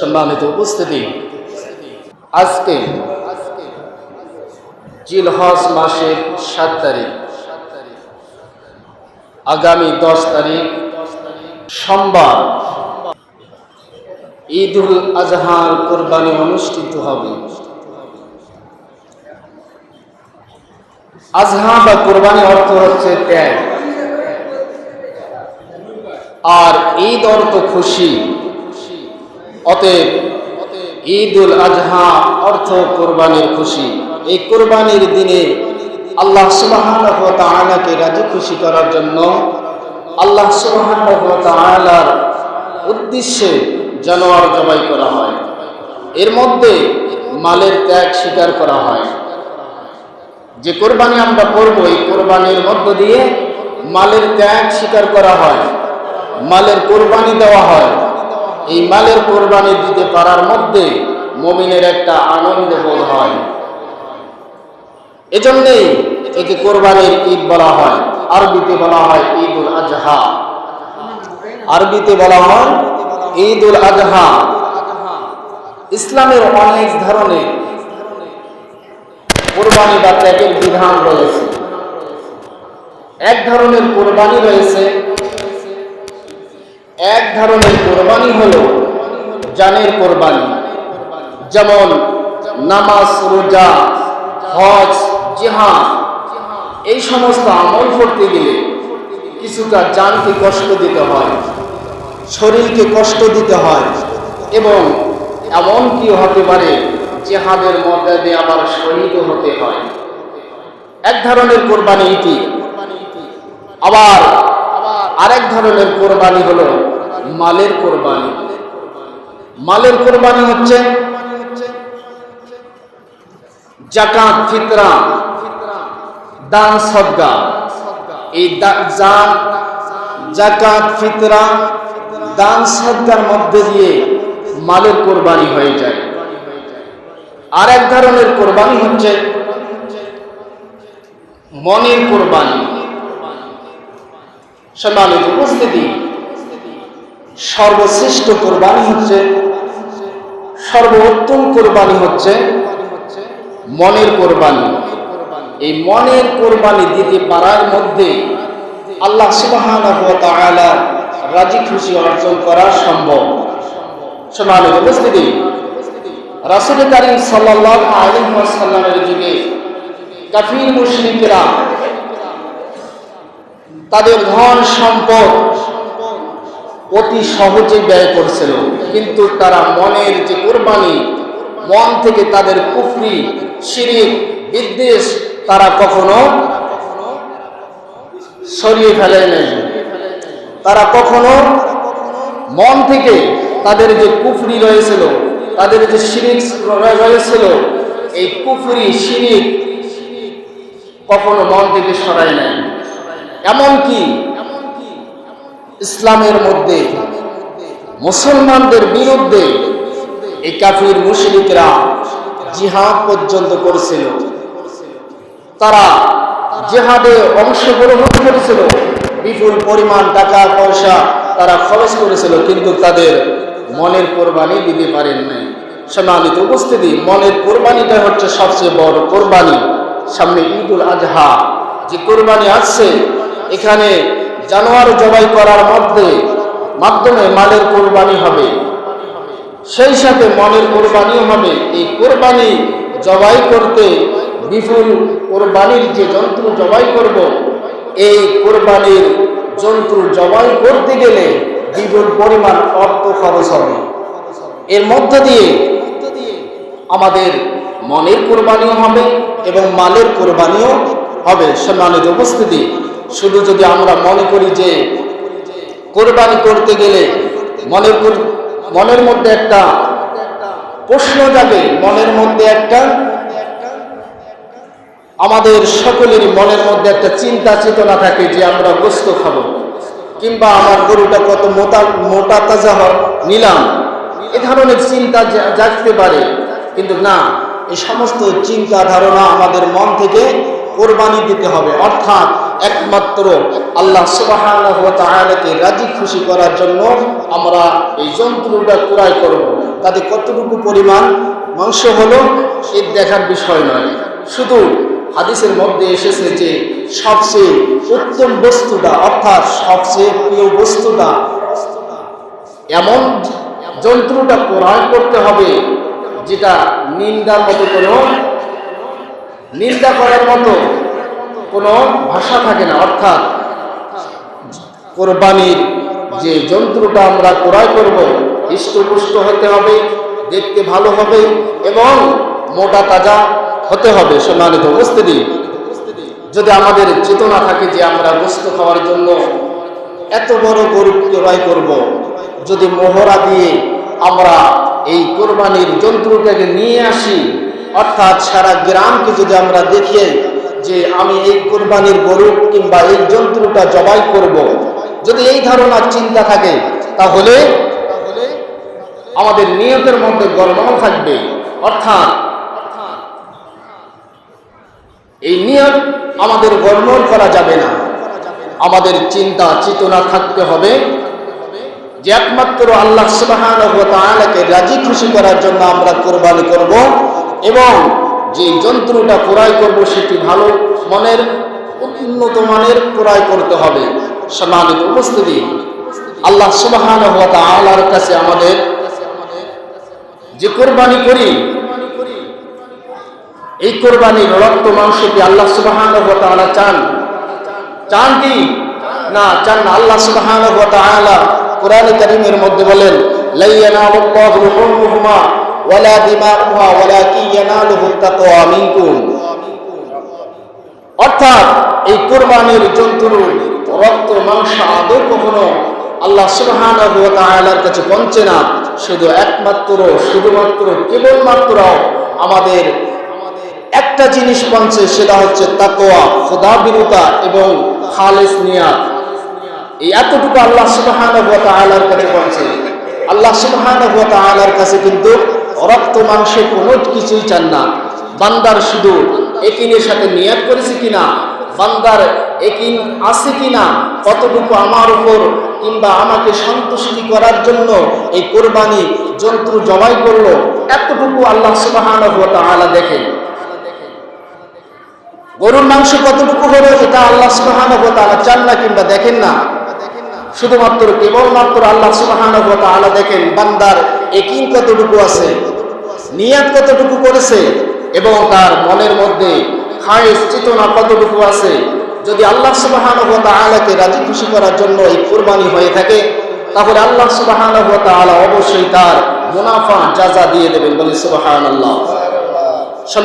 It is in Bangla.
সম্মানিত উপস্থিতি। আজকে জিলহজ মাসের সাত তারিখ। আগামী দশ তারিখ সোমবার। ঈদ উল আজহার কোরবানি অনুষ্ঠিত হবে। আজহা বা কোরবানি অর্থ হচ্ছে ত্যাগ। আর ঈদ অর্থ খুশি। অতএব ঈদ উল আজহা অর্থ কোরবানির খুশি। এই কোরবানির দিনে আল্লাহ তাআলাকে রাজি খুশি করার জন্য আল্লাহ তাআলার উদ্দেশ্যে জানোয়ার জবাই করা হয়। এর মধ্যে মালের ত্যাগ স্বীকার করা হয়। যে কোরবানি আমরা করব এই কোরবানির মধ্য দিয়ে মালের ত্যাগ স্বীকার করা হয়। মালের কোরবানি দেওয়া হয়। এই মালের কোরবানি দিতে পারার মধ্যে মমিনের একটা আনন্দ বোধ হয়। এজন্যেই একে কোরবানির ঈদ বলা হয়। আরবিতে বলা হয় ঈদ উল আজহা। আরবিতে বলা হয় ঈদ উল আজহা। ইসলামের অনেক ধরনের কোরবানি বা ত্যাগের বিধান রয়েছে। এক ধরনের কোরবানি রয়েছে এক ধরনের কোরবানি হলো জানের কোরবানি। যেমন নামাজ, রোজা, হজ, জিহাদ, এই সমস্ত আমল করতে গেলে কিছুটা জানকে কষ্ট দিতে হয়, শরীরকে কষ্ট দিতে হয় এবং এমন কি হতে পারে জেহাদের মধ্যে দিয়ে আবার শহীদ হতে হয়। এক ধরনের কোরবানি ইতি আবার আরেক ধরনের কোরবানি হলো মালের কোরবানি। মালের কোরবানি হচ্ছে জাকাত, ফিতরা, দান সদ্গা এই জাকাত, ফিতরা, দান সদ্গার মধ্যে দিয়ে মালের কোরবানি হয়ে যায়। আর এক ধরনের কোরবানি হচ্ছে মনের কোরবানি। সম্মানিত উপস্থিতি, সর্বশ্রেষ্ঠ কোরবানি হচ্ছে, সর্বোত্তম কোরবানি হচ্ছে মনের কোরবানি। এই মনের কোরবানি দিতে পারার মধ্যে আল্লাহ তাআলা রাজি খুশি অর্জন করা সম্ভব। সম্মানিত উপস্থিতি, রাসূল করিম সাল্লাল্লাহু আলাইহি ওয়াসাল্লামের যুগে কাফির মুশরিকরা তাদের ধন সম্পদ অতি সহজে ব্যয় করছিল। কিন্তু তারা মনের যে কোরবানি, মন থেকে তাদের কুফরি, শিরিক, বিদ্বেষ তারা কখনো সরিয়ে ফেলে নেই। তারা কখনো মন থেকে তাদের যে কুফরি রয়েছিল, তাদের যে শিরিক রয়েছিল, এই কুফরি, শিরিক কখনো মন থেকে সরায় নেয় এমনকি ইসলামের মধ্যে মুসলমানদের বিরুদ্ধে এই কাফির মুশরিকরা জিহাদ পর্যন্ত করেছিল। তারা জেহাদে অংশগ্রহণ করেছিল। বিপুল পরিমাণ টাকা, পয়সা তারা খরচ করেছিল, কিন্তু তাদের মনের কোরবানি দিতে পারেন নাই। সম্মানিত উপস্থিতি, মনের কোরবানিটা হচ্ছে সবচেয়ে বড় কোরবানি। সামনে ঈদুল আজহা, যে কোরবানি আসছে এখানে জানোয়ার জবাই করার মধ্যে মাধ্যমে মালের কোরবানি হবে। সেই সাথে মনের কোরবানিও হবে। এই কোরবানি জবাই করতে বিপুল কোরবানির যে যন্ত্র জবাই করব, এই কোরবানির যন্ত্র জবাই করতে গেলে বিপুল পরিমাণ অর্থ খরচ হবে। এর মধ্য দিয়ে আমাদের মনের কোরবানিও হবে এবং মালের কোরবানিও হবে। সম্মানিত উপস্থিতি শুধু যদি আমরা মনে করি যে কোরবানি করতে গেলে মনের মনের মধ্যে একটা প্রশ্ন যাবে, মনের মধ্যে একটা আমাদের সকলেরই মনের মধ্যে একটা চিন্তা চেতনা থাকে যে আমরা গোস্ত খাব। কিংবা আমার গরুটা কত মোটা মোটা তাজা নিলাম। এ ধরনের চিন্তা জাগতে পারে। কিন্তু না এই সমস্ত চিন্তা ধারণা আমাদের মন থেকে কোরবানি দিতে হবে। অর্থাৎ একমাত্র আল্লাহ তাআলাকে রাজি খুশি করার জন্য আমরা এই জন্তুটা ক্রয় করব। তাতে কতটুকু পরিমাণ? মাংস হলো এর দেখার বিষয় নয়। শুধু হাদিসের মধ্যে এসেছে যে সবচেয়ে উত্তম বস্তুটা, অর্থাৎ সবচেয়ে প্রিয় বস্তুটা, এমন যন্ত্রটা ক্রয় করতে হবে যেটা নিন্দার মতো কোনো, নিন্দা করার মতো কোনো ভাষা থাকে না, অর্থাৎ কোরবানির যে যন্ত্রটা আমরা ক্রয় করব, হৃষ্টপুষ্ট হতে হবে, দেখতে ভালো হবে এবং মোটা তাজা হতে হবে। সম্মানিত উপস্থিতি, যদি আমাদের চেতনা থাকে যে আমরা গোস্ত খাওয়ার জন্য এত বড় গরু ক্রয় করব, যদি মোহরা দিয়ে আমরা এই কোরবানির যন্ত্রটাকে নিয়ে আসি, অর্থাৎ সারা গ্রামকে যদি আমরা দেখি যে আমি এই কোরবানির গরু কিংবা এই জন্তুটা জবাই করব। যদি এই ধারণার চিন্তা থাকে, তাহলে আমাদের নিয়তের মধ্যে গর্বও থাকবে। অর্থাৎ এই নিয়ত আমাদের গর্বর করা যাবে না। আমাদের চিন্তা, চেতনা থাকতে হবে। যে একমাত্র আল্লাহ তাআলাকে রাজি খুশি করার জন্য আমরা কোরবানি করব এবং যে যন্ত্রটা ক্রয় করব সেটি ভালো মনের, উন্নত মানের ক্রয় করতে হবে। সম্মানিত উপস্থিতি, আল্লাহ ওয়া তাআলার কাছে আমাদের যে কোরবানি করি, এই কোরবানির রক্ত মাংসকে আল্লাহ সুবহানাহু ওয়া তাআলা চান। চান কি? না, চান না। আল্লাহ তাআলা কোরআন কারীমের মধ্যে বলেন লা ইয়ানালুল্লাহু লুহুমুহুমা ওয়ালা দিমাউহা ওয়ালাকিন ইয়ানালুহু তাকওয়া মিনকুম। অর্থাৎ এই কোরবানির জন্তুর রক্ত, মাংস, আদৌ কখনো আল্লাহ সুবহানাহু ওয়া তাআলার কাছে পৌঁছে না। শুধু একমাত্র, শুধুমাত্র, কেবলমাত্র আমাদের একটা জিনিস পৌঁছে, সেটা হচ্ছে তাকোয়া খোদা বিরতা এবং খালেস নিয়া এই এতটুকু আল্লাহ সুবহানাহু ওয়া কাছে পৌঁছে। আল্লাহ সুবহানাহু ওয়া কাছে কিন্তু রক্ত মাংসে কোনো কিছুই চান না। বান্দার শুধু একিনের সাথে নিয়াত করেছে কিনা, বান্দার একিন আছে কিনা, কতটুকু আমার উপর কিংবা আমাকে সন্তুষ্টি করার জন্য এই কোরবানি যন্ত্র জবাই করল, এতটুকু আল্লাহ তাআলা দেখেন। গরুর মাংস কতটুকু হলো, এটা আল্লাহ সুবহানাহু ওয়া চান না কিংবা দেখেন না। শুধুমাত্র কেবলমাত্র আল্লাহ সুবহানাহু ওয়া দেখেন, বান্দার একিন কতটুকু আছে। নিয়াত কতটুকু করেছে এবং তার মনের মধ্যে খায়েস চেতনা কতটুকু আছে? যদি আল্লাহ সুবহানাহু আলাকে রাজি খুশি করার জন্য এই কোরবানি হয়ে থাকে, তাহলে আল্লাহ সুবাহান আলা অবশ্যই তার মুনাফা, যা যা দিয়ে দেবেন বলে সুবহানাল্লাহ।